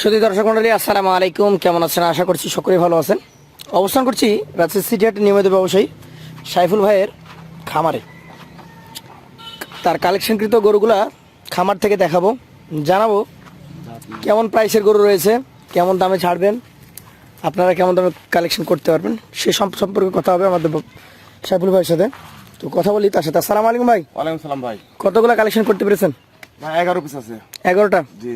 সুদী দর্শক মন্ডলী আসসালামু আলাইকুম। কেমন আছেন? আশা করছি সকলেই ভালো আছেন। অবস্থান করছি রাজশাহী সিটি হাটের নিয়মিত ব্যবসায়ী সাইফুল ভাইয়ের খামারে। তার কালেকশনকৃত গরুগুলা খামার থেকে দেখাবো জানাব কেমন প্রাইসের গরু রয়েছে কেমন দামে ছাড়বেন আপনারা কেমন দামে কালেকশন করতে পারবেন সে সম্পর্কে কথা হবে আমাদের সাইফুল ভাইয়ের সাথে। তো কথা বলি তার সাথে। আসসালামু আলাইকুম ভাই। ওয়ালাইকুম সালাম ভাই। কতগুলো কালেকশন করতে পেরেছেন? ভাই এগারো পিস আছে। এগারোটা? জি।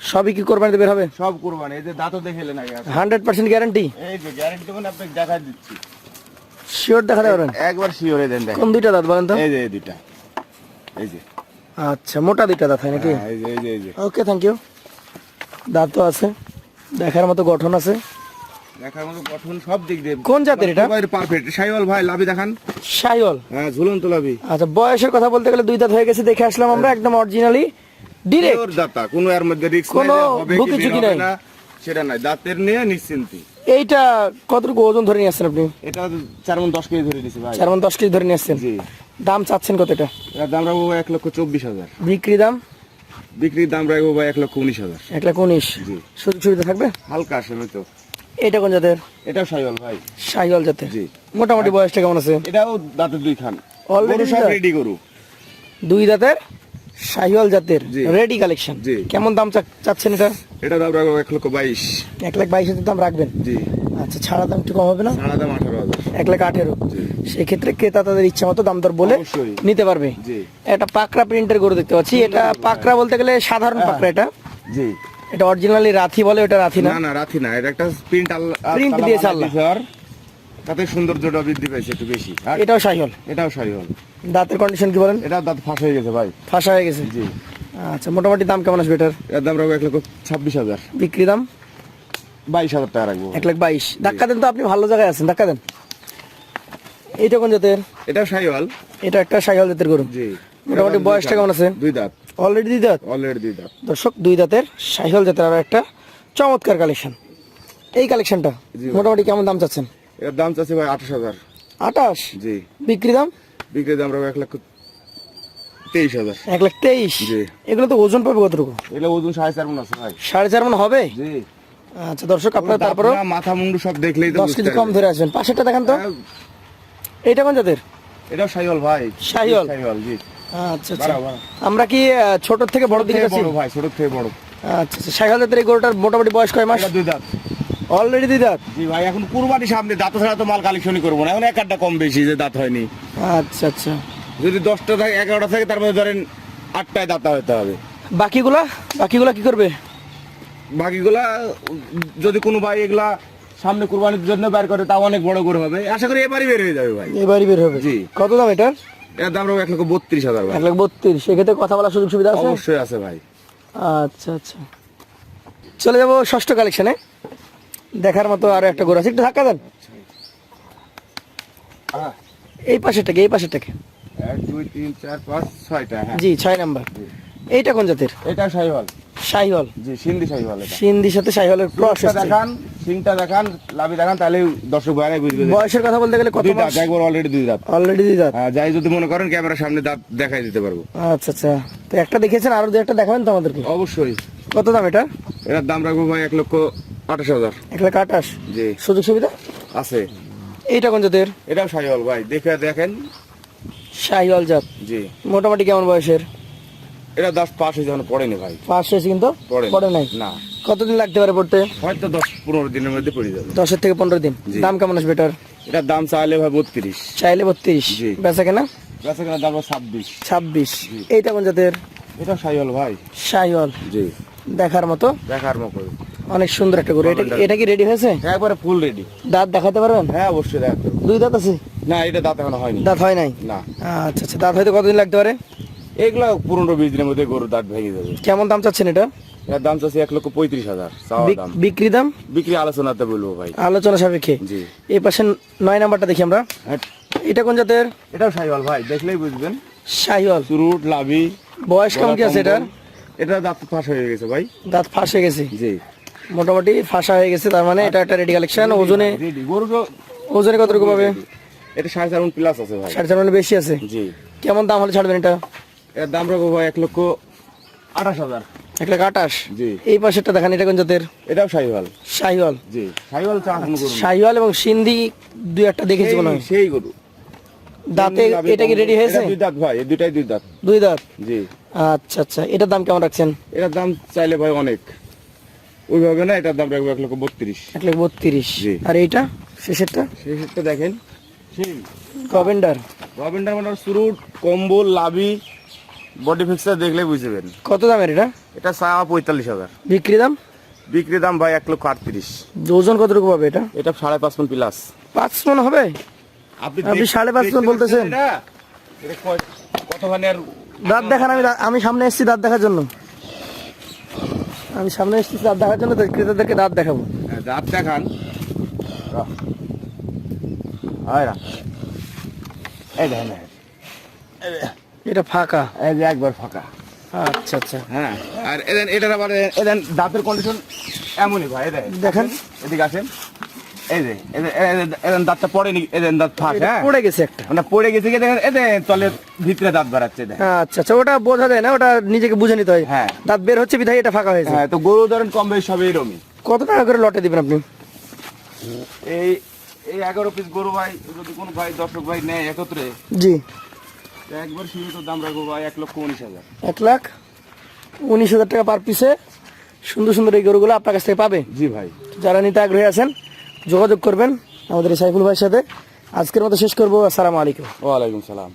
সবই কি কোরবানিতে বের হবে? সব কোরবানি এই যে দাঁতও দেখে এলেন আগে হান্ড্রেড পার্সেন্ট গ্যারান্টি? এই যে গ্যারেন্টি আপনাকে দেখা দিচ্ছি। শিওর দেখাতে পারবেন একবার শিওরে দেন দেখেন। কোন দুইটা দাঁত বলেন তো? এই যে এই দুইটা। এই যে। আচ্ছা মোটা দুইটা দাঁত হয় নাকি? হ্যাঁ, এই যে এই যে এই যে। ওকে থ্যাংক ইউ দাঁত তো আছে। দেখার মতো গঠন আছে। দেখার মতো গঠন সব দিক দিয়ে কোন জাতের এটা? পারফেক্ট শাইওয়াল ভাই লাভি দেখান। সাইল হ্যাঁ ঝুলন্ত লাভি। আচ্ছা বয়সের কথা বলতে গেলে দুই দাঁত হয়ে গেছে দেখে আসলাম আমরা একদম অরিজিনালি ডিরেক্ট পিওর দাতা কোনো এর মধ্যে রিস্ক নাই হবে কি ঝুঁকি বের ঝুঁকি হবে না সেটা নাই। দাঁতের নিয়ে নিশ্চিন্তি। এইটা কতটুকু ওজন ধরে নিয়ে আসছেন আপনি? এটা চার মন দশ কেজি ধরে দিছি ভাই। চার মন দশ কেজি ধরে নিয়ে আসছেন। জি। দাম চাচ্ছেন কত এটা? দাম রাখব এক লক্ষ চব্বিশ হাজার। বিক্রি দাম? বিক্রির দাম রাখব ভাই এক লক্ষ উনিশ হাজার। এক লাখ উনিশ। জি। সুযোগ সুবিধা থাকবে? হালকা তো। এটা কোন জাতের? এটাও সাইওয়াল ভাই। জাতের। জি। মোটামুটি বয়সটা কেমন আছে? এটাও দাঁতের দুই খান। সব রেডি গরু। দুই দাঁতের? সাইল জাতের। Ready collection. কেমন দাম চাচ্ছেন এটা? এটা দাম রাখব এক লক্ষ বাইশ। এক লাখ বাইশ হাজার দাম রাখবেন? জি। আচ্ছা ছাড়া দাম একটু কম হবে না? দাম আঠারো হাজার। এক লাখ আঠেরো। সেক্ষেত্রে ক্রেতা তাদের ইচ্ছা মতো দাম দর বলে নিতে পারবে। এটা পাকড়া প্রিন্টের গরু দেখতে পাচ্ছি। এটা পাকড়া। বলতে গেলে সাধারণ পাকড়া এটা। জি। এটা অরিজিনালি রাথি বলে ওটা রাথি না? না রাথি না। এটা একটা প্রিন্ট Print দিয়েছে আল্লাহ। তাতে সৌন্দর্যটা বৃদ্ধি পেয়েছে একটু বেশি। এটাও সাইহল এটাও সাইওয়াল দাঁতের কন্ডিশন কি বলেন? এটা দাঁত ফাঁস হয়ে গেছে ভাই। ফাঁসা হয়ে গেছে? জি আচ্ছা মোটামুটি দাম কেমন আসবে এটার? এর দাম রাখব এক লক্ষ ছাব্বিশ হাজার। বিক্রি দাম? বাইশ হাজার টাকা রাখব। এক লাখ বাইশ। ধাক্কা দেন তো আপনি ভালো জায়গায় আছেন। ধাক্কা দেন। এইটা কোন জাতের? এটা সাইওয়াল এটা একটা সাইহল জাতের গরু। জি। মোটামুটি বয়সটা কেমন আছে? দুই দাঁত। অলরেডি দুই দাঁত? অলরেডি দুই দাঁত। দর্শক দুই দাঁতের সাইহল জাতের আরও একটা চমৎকার কালেকশন এই কালেকশনটা। মোটামুটি কেমন দাম চাচ্ছেন? এর দাম চাচ্ছে ভাই আঠাশ হাজার। আঠাশ? জি। বিক্রি দাম? বিক্রির দাম রাখব এক লক্ষ তেইশ হাজার। এক লাখ তেইশ? জি। এগুলো তো ওজন পাবে কতটুকু? এগুলো ওজন সাড়ে চার মন আছে ভাই। সাড়ে চার মন হবে? জি। আচ্ছা দর্শক আপনার মাথা মুন্ডু সব দেখলেই তো দশ কেজি কম ধরে আসবেন। পাশেরটা দেখেন তো। হ্যাঁ, এইটা কোন জাতের? এটাও সাইওয়াল ভাই। শাহিওয়াল? সাইওয়াল। জি। আচ্ছা আচ্ছা। আমরা কি ছোট থেকে বড় দিকে যাচ্ছি? বড় ভাই ছোট থেকে বড়। আচ্ছা আচ্ছা। সাইকেল জাতের এই গরুটার মোটামুটি বয়স কয় মাস? এটা দুই দাঁত। অলরেডি দুই দাঁত? জি ভাই এখন কুরবানি সামনে দাঁত ছাড়া তো মাল কালেকশনই করব না। এখন এক আধটা কম বেশি যে দাঁত হয়নি। আচ্ছা আচ্ছা। যদি দশটা থাকে এগারোটা থাকে তার মধ্যে ধরেন আটটায় দাঁতা হতে হবে। বাকিগুলা? বাকিগুলা কি করবে? বাকিগুলা যদি কোনো ভাই এগুলা সামনে কুরবানির জন্য বের করে তাও অনেক বড় করে হবে। আশা করি এবারই বের হয়ে যাবে ভাই। এবারই বের হবে? জি। কত দাম এটার? এর দাম রাখব এক লক্ষ বত্রিশ হাজার ভাই। এক লাখ বত্রিশ। সেক্ষেত্রে কথা বলার সুযোগ সুবিধা আছে? অবশ্যই আছে ভাই। আচ্ছা আচ্ছা। চলে যাব ষষ্ঠ কালেকশনে দেখার মতো আরও একটা গরু আছে। একটু ধাক্কা দেন। এই পাশেরটাকে এই পাশেরটাকে। এক দুই তিন চার পাঁচ ছয়টা হ্যাঁ। জি ছয় নাম্বার। এইটা কোন জাতের? এটা শাহিওয়াল শাহিওয়াল জি সিন্ধি শাহিওয়াল এটা। সিন্ধির সাথে শাহিওয়ালের ক্রস দেখান সিংটা দেখান লাভি দেখান তাহলে দর্শক ভাইরাই বুঝবে বয়সের কথা বলতে গেলে কত দুই দাঁত একবার অলরেডি দুই দাঁত। অলরেডি দুই দাঁত। হ্যাঁ, যাই যদি মনে করেন ক্যামেরার সামনে দাঁত দেখাই দিতে পারব। আচ্ছা আচ্ছা। তো একটা দেখেছেন আরও দু একটা দেখাবেন তো আমাদেরকে? অবশ্যই। কত দাম এটা? এটার দাম রাখব ভাই এক লক্ষ আঠাশ হাজার। এক লাখ আঠাশ? জি। সুযোগ সুবিধা? আছে। এইটা কোন জাতের? এটাও শাহিওয়াল ভাই দেখে দেখেন। শাহিওয়াল জাত? জি। মোটামুটি কেমন বয়সের? এটা দশ পাঁচ হয়েছে এখনও পড়েনি ভাই। ফার্স্ট হয়েছে কিন্তু? পড়ে নাই? না। কতদিন লাগতে পারে পড়তে? হয়তো দশ পনেরো দিনের মধ্যে পড়ে যাবে। দশের থেকে পনেরো দিন। দাম কেমন আসবে এটার? এটার দাম চাইলে ভাই বত্রিশ। চাইলে বত্রিশ। বেচা কেনা? বেচা কেনার দাম ছাব্বিশ। ছাব্বিশ। এইটা কোন জাতের? এটা শাহিওয়াল ভাই। শাহিওয়াল। জি। দেখার মতো? দেখার মতো। অনেক সুন্দর একটা গরু। এটা এটা কি রেডি হয়েছে? একবারে ফুল রেডি দাঁত দেখাতে পারবেন? হ্যাঁ অবশ্যই দেখাতে দুই দাঁত আছে? না এটা দাঁত এখনও হয়নি। দাঁত হয় নাই? না। আচ্ছা আচ্ছা দাঁত হয়তো কতদিন লাগতে পারে? এগুলা পনেরো বিশ দিনের মধ্যে গরুর দাঁত ভেঙে যাবে। কেমন দাম চাচ্ছেন এটা? এটার দাম চাচ্ছে এক লক্ষ পঁয়ত্রিশ হাজার দাম। বিক্রি দাম? বিক্রি আলোচনাতে বলব ভাই। আলোচনা সাপেক্ষে? জি। এই পাশে নয় নাম্বারটা দেখি আমরা। হ্যাঁ, এটা কোন জাতের? এটাও ভাই দেখলেই বুঝবেন। চুরুট লাভি বয়স কেমন কি আছে এটার? এটা দাঁত ফাঁস হয়ে গেছে ভাই। দাঁত ফাঁস হয়ে গেছে। জি। মোটামুটি ফাঁসা হয়ে গেছে তার মানে এটা একটা রেডি কালেকশন ওজনে ওজনে কতটুকু পাবে? এটা সাড়ে চার প্লাস আছে ভাই। সাড়ে চার বেশি আছে? জি। কেমন দাম হলে ছাড়বেন এটা? এর দাম রাখব ভাই এক লক্ষ আঠাশ হাজার। এক লাখ আঠাশ? জি। এই পাশেরটা দেখান এটা কোন জাতের? এটাও শাহিওয়াল। শাহিওয়াল। জি শাহিওয়াল। শাহিওয়াল এবং সিন্ধি দুই একটা দেখেছি মনে হয়। সেই- সেই গরু। দাঁতে এটা কি রেডি হয়েছে? দুই দাঁত ভাই দুইটাই দুই দাঁত। দুই দাঁত? জি। আচ্ছা আচ্ছা। এটার দাম কেমন রাখছেন? এটার দাম চাইলে ভাই অনেক। ওইভাবে না এটার দাম রাখব এক লক্ষ বত্রিশ। এক লাখ বত্রিশ। আর এইটা শেষেরটা? ক্ষেত্রে দেখেন। কভেন্ডার রবিনটার মানে সুরুট কম্বল লাভি বডি ফিক্সার দেখলে বুঝবেন কত দামের এটা? এটা চা পঁয়তাল্লিশ হাজার। বিক্রি দাম? বিক্রি দাম ভাই এক লক্ষ আটত্রিশ। ওজন কতটুকু পাবে এটা? এটা সাড়ে পাঁচ মন প্লাস পাঁচ মন হবে? আপনি আপনি সাড়ে পাঁচ মণ বলতেছেন? কতখানি আর দাঁত দেখান আমি আমি সামনে এসেছি দাঁত দেখার জন্য। আমি সামনে এসেছি দাঁত দেখার জন্য তো ক্রেতাদেরকে দাঁত দেখাবো। হ্যাঁ, দাঁত দেখান। হয় এটা ফাঁকা? একবার ফাঁকা। আচ্ছা আচ্ছা। হ্যাঁ আর এদের এটার আবার এদের দাঁতের কন্ডিশন এমনই ভাই দেখেন। এদিকে আসেন। এই যে এদের- দাঁতটা পড়েনি এদের দাঁত ফাঁক হ্যাঁ? পড়ে গেছে একটা। মানে পড়ে গেছে কি দেখেন এদের তলের ভিতরে দাঁত বাড়াচ্ছে আচ্ছা আচ্ছা ওটা বোঝা যায় না ওটা নিজেকে বুঝে নিতে হয়। হ্যাঁ। দাঁত বের হচ্ছে বিধায় এটা ফাঁকা হয়েছে। হ্যাঁ তো গরু ধরেন কম বেশি সবই এরমই কত টাকা করে লটে দিবেন আপনি? এই এই এগারো পিস গরু ভাই যদি কোনো ভাই দর্শক ভাই নেয় একত্রে জি। একবার দাম রাখব ভাই এক লক্ষ উনিশ হাজার। এক লাখ উনিশ হাজার টাকা পার পিসে সুন্দর সুন্দর এই গরুগুলো আপনার কাছ থেকে পাবে? জি ভাই। যারা নিতে আগ্রহী আছেন যোগাযোগ করবেন আমাদের সাইফুল ভাইয়ের সাথে। আজকের মতো শেষ করব। আসসালামু আলাইকুম। ওয়ালাইকুম সালাম।